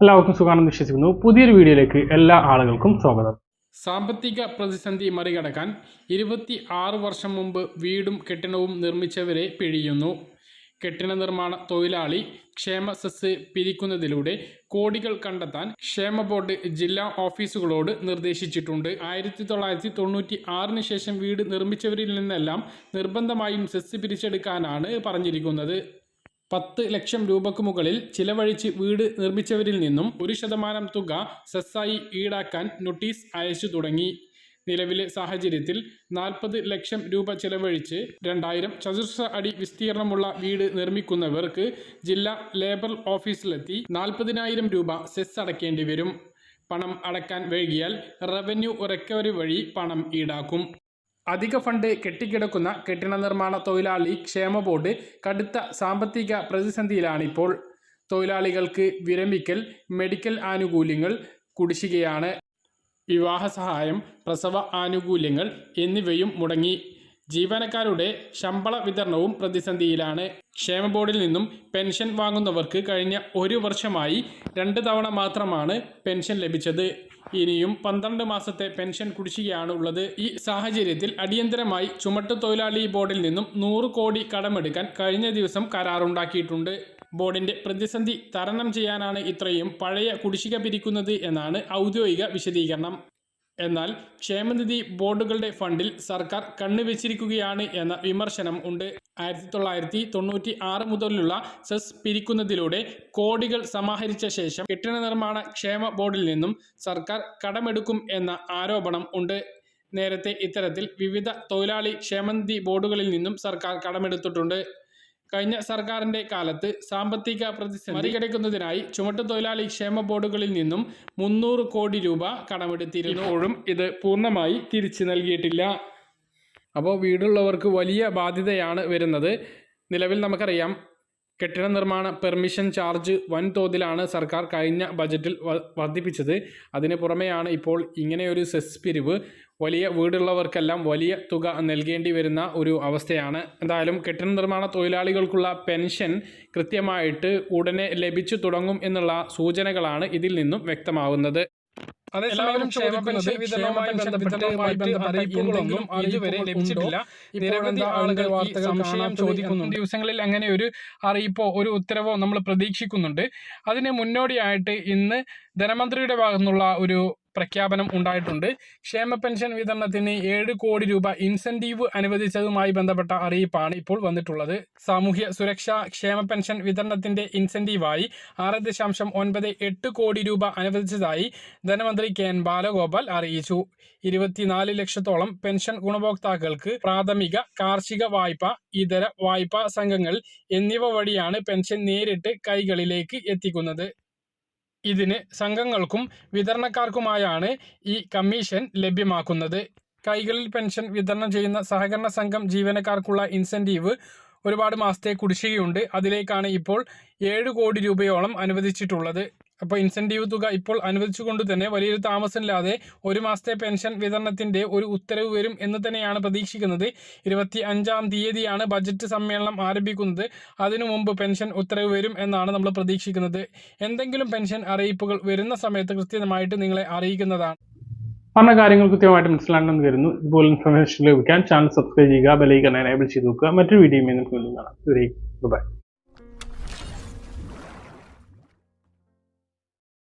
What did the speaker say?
എല്ലാവർക്കും സുഖമാണെന്ന് വിശ്വസിക്കുന്നു. പുതിയൊരു വീഡിയോയിലേക്ക് എല്ലാ ആളുകൾക്കും സ്വാഗതം. സാമ്പത്തിക പ്രതിസന്ധി മറികടക്കാൻ ഇരുപത്തി ആറ് വർഷം മുമ്പ് വീടും കെട്ടിടവും നിർമ്മിച്ചവരെ പിഴിയുന്നു. കെട്ടിട നിർമ്മാണ തൊഴിലാളി ക്ഷേമ സെസ് പിരിക്കുന്നതിലൂടെ കോടികൾ കണ്ടെത്താൻ ക്ഷേമ ബോർഡ് ജില്ലാ ഓഫീസുകളോട് നിർദ്ദേശിച്ചിട്ടുണ്ട്. ആയിരത്തി തൊള്ളായിരത്തി തൊണ്ണൂറ്റി ആറിന് ശേഷം വീട് നിർമ്മിച്ചവരിൽ നിന്നെല്ലാം നിർബന്ധമായും സെസ് പിരിച്ചെടുക്കാനാണ് പറഞ്ഞിരിക്കുന്നത്. പത്ത് ലക്ഷം രൂപക്ക് മുകളിൽ ചിലവഴിച്ച് വീട് നിർമ്മിച്ചവരിൽ നിന്നും ഒരു ശതമാനം തുക സെസ്സായി ഈടാക്കാൻ നോട്ടീസ് അയച്ചു തുടങ്ങി. നിലവിലെ സാഹചര്യത്തിൽ നാൽപ്പത് ലക്ഷം രൂപ ചിലവഴിച്ച് രണ്ടായിരം ചതുർശ അടി വിസ്തീർണമുള്ള വീട് നിർമ്മിക്കുന്നവർക്ക് ജില്ലാ ലേബർ ഓഫീസിലെത്തി നാൽപ്പതിനായിരം രൂപ സെസ് അടയ്ക്കേണ്ടി വരും. പണം അടയ്ക്കാൻ വൈകിയാൽ റവന്യൂ റിക്കവറി വഴി പണം ഈടാക്കും. അധിക ഫണ്ട് കെട്ടിക്കിടക്കുന്ന കെട്ടിട നിർമ്മാണ തൊഴിലാളി ക്ഷേമ ബോർഡ് കടുത്ത സാമ്പത്തിക പ്രതിസന്ധിയിലാണിപ്പോൾ. തൊഴിലാളികൾക്ക് വിരമിക്കൽ മെഡിക്കൽ ആനുകൂല്യങ്ങൾ കുടിശ്ശികയാണ് വിവാഹ സഹായം പ്രസവ ആനുകൂല്യങ്ങൾ എന്നിവയും മുടങ്ങി. ജീവനക്കാരുടെ ശമ്പള വിതരണവും പ്രതിസന്ധിയിലാണ്. ക്ഷേമ ബോർഡിൽ നിന്നും പെൻഷൻ വാങ്ങുന്നവർക്ക് കഴിഞ്ഞ ഒരു വർഷമായി രണ്ട് തവണ മാത്രമാണ് പെൻഷൻ ലഭിച്ചത്. ഇനിയും പന്ത്രണ്ട് മാസത്തെ പെൻഷൻ കുടിശ്ശികയാണ് ഉള്ളത് ഈ സാഹചര്യത്തിൽ അടിയന്തരമായി ചുമട്ടു തൊഴിലാളി ബോർഡിൽ നിന്നും നൂറ് കോടി കടമെടുക്കാൻ കഴിഞ്ഞ ദിവസം കരാറുണ്ടാക്കിയിട്ടുണ്ട്. ബോർഡിന്റെ പ്രതിസന്ധി തരണം ചെയ്യാനാണ് ഇത്രയും പഴയ കുടിശ്ശിക പിരിക്കുന്നത് എന്നാണ് ഔദ്യോഗിക വിശദീകരണം. എന്നാൽ ക്ഷേമനിധി ബോർഡുകളുടെ ഫണ്ടിൽ സർക്കാർ കണ്ണുവെച്ചിരിക്കുകയാണ് എന്ന വിമർശനം ഉണ്ട്. ആയിരത്തി തൊള്ളായിരത്തി തൊണ്ണൂറ്റി ആറ് മുതലുള്ള സെസ് പിരിക്കുന്നതിലൂടെ കോടികൾ സമാഹരിച്ച ശേഷം കെട്ടിട നിർമ്മാണ ക്ഷേമ ബോർഡിൽ നിന്നും സർക്കാർ കടമെടുക്കും എന്ന ആരോപണം ഉണ്ട്. നേരത്തെ ഇത്തരത്തിൽ വിവിധ തൊഴിലാളി ക്ഷേമനിധി ബോർഡുകളിൽ നിന്നും സർക്കാർ കടമെടുത്തിട്ടുണ്ട്. കഴിഞ്ഞ സർക്കാരിന്റെ കാലത്ത് സാമ്പത്തിക പ്രതിസന്ധി മറികടക്കുന്നതിനായി ചുമട്ടുതൊഴിലാളി ക്ഷേമ ബോർഡുകളിൽ നിന്നും മുന്നൂറ് കോടി രൂപ കടമെടുത്തിരുന്നു. ഇപ്പോഴും ഇത് പൂർണമായി തിരിച്ചു നൽകിയിട്ടില്ല. അപ്പോൾ വീടുള്ളവർക്ക് വലിയ ബാധ്യതയാണ് വരുന്നത്. നിലവിൽ നമുക്കറിയാം കെട്ടിട നിർമ്മാണ പെർമിഷൻ ചാർജ് വൻതോതിലാണ് സർക്കാർ കഴിഞ്ഞ ബജറ്റിൽ വർദ്ധിപ്പിച്ചത്. അതിന് പുറമെയാണ് ഇപ്പോൾ ഇങ്ങനെയൊരു സെസ് പിരിവ്. വലിയ വീടുള്ളവർക്കെല്ലാം വലിയ തുക നൽകേണ്ടി വരുന്ന ഒരു അവസ്ഥയാണ്. എന്തായാലും കെട്ടിട നിർമ്മാണ തൊഴിലാളികൾക്കുള്ള പെൻഷൻ കൃത്യമായിട്ട് ഉടനെ ലഭിച്ചു തുടങ്ങും എന്നുള്ള സൂചനകളാണ് ഇതിൽ നിന്നും വ്യക്തമാവുന്നത്. അതേസമയം ക്ഷേമ പെൻഷൻ വിതരണവുമായി ബന്ധപ്പെട്ട് അറിയിപ്പുകളൊന്നും ഇതുവരെ ലഭിച്ചിട്ടില്ല. നിരവധി ആളുകൾ കാണാൻ ചോദിക്കുന്നുണ്ട്. ദിവസങ്ങളിൽ അങ്ങനെ ഒരു അറിയിപ്പോ ഒരു ഉത്തരവോ നമ്മൾ പ്രതീക്ഷിക്കുന്നുണ്ട്. അതിന് മുന്നോടിയായിട്ട് ഇന്ന് ധനമന്ത്രിയുടെ ഭാഗത്തുനിന്നുള്ള ഒരു പ്രഖ്യാപനം ഉണ്ടായിട്ടുണ്ട്. ക്ഷേമ പെൻഷൻ വിതരണത്തിന് ഏഴ് കോടി രൂപ ഇൻസെന്റീവ് അനുവദിച്ചതുമായി ബന്ധപ്പെട്ട അറിയിപ്പാണ് ഇപ്പോൾ വന്നിട്ടുള്ളത്. സാമൂഹ്യ സുരക്ഷാ ക്ഷേമ പെൻഷൻ വിതരണത്തിന്റെ ഇൻസെന്റീവായി ആറ് ദശാംശം ഒൻപത് എട്ട് കോടി രൂപ അനുവദിച്ചതായി ധനമന്ത്രി കെ എൻ ബാലഗോപാൽ അറിയിച്ചു. ഇരുപത്തിനാല് ലക്ഷത്തോളം പെൻഷൻ ഗുണഭോക്താക്കൾക്ക് പ്രാഥമിക കാർഷിക വായ്പ ഇതര വായ്പാ സംഘങ്ങൾ എന്നിവ വഴിയാണ് പെൻഷൻ നേരിട്ട് കൈകളിലേക്ക് എത്തിക്കുന്നത്. ഇതിന് സംഘങ്ങൾക്കും വിതരണക്കാർക്കുമായാണ് ഈ കമ്മീഷൻ ലഭ്യമാക്കുന്നത്. കൈകളിൽ പെൻഷൻ വിതരണം ചെയ്യുന്ന സഹകരണ സംഘം ജീവനക്കാർക്കുള്ള ഇൻസെന്റീവ് ഒരുപാട് മാസത്തെ കുടിശ്ശികയുണ്ട്. അതിലേക്കാണ് ഇപ്പോൾ ഏഴ് കോടി രൂപയോളം അനുവദിച്ചിട്ടുള്ളത്. അപ്പോൾ ഇൻസെന്റീവ് തുക ഇപ്പോൾ അനുവദിച്ചുകൊണ്ട് തന്നെ വലിയൊരു താമസമില്ലാതെ ഒരു മാസത്തെ പെൻഷൻ വിതരണത്തിന്റെ ഒരു ഉത്തരവ് വരും എന്ന് തന്നെയാണ് പ്രതീക്ഷിക്കുന്നത്. ഇരുപത്തി അഞ്ചാം തീയതിയാണ് ബജറ്റ് സമ്മേളനം ആരംഭിക്കുന്നത്. അതിനു മുമ്പ് പെൻഷൻ ഉത്തരവ് വരും എന്നാണ് നമ്മൾ പ്രതീക്ഷിക്കുന്നത്. എന്തെങ്കിലും പെൻഷൻ അറിയിപ്പുകൾ വരുന്ന സമയത്ത് കൃത്യമായിട്ട് നിങ്ങളെ അറിയിക്കുന്നതാണ്. പറഞ്ഞ കാര്യങ്ങൾ കൃത്യമായിട്ട് മനസ്സിലാണെന്ന് വരുന്നു. ഇതുപോലെ ഇൻഫർമേഷൻ ലഭിക്കാൻ ചാനൽ സബ്സ്ക്രൈബ് ചെയ്യുക ബെലൈക്കൺ എനേബിൾ ചെയ്ത് നോക്കുക. മറ്റൊരു വീഡിയോ കാണാം. ബൈ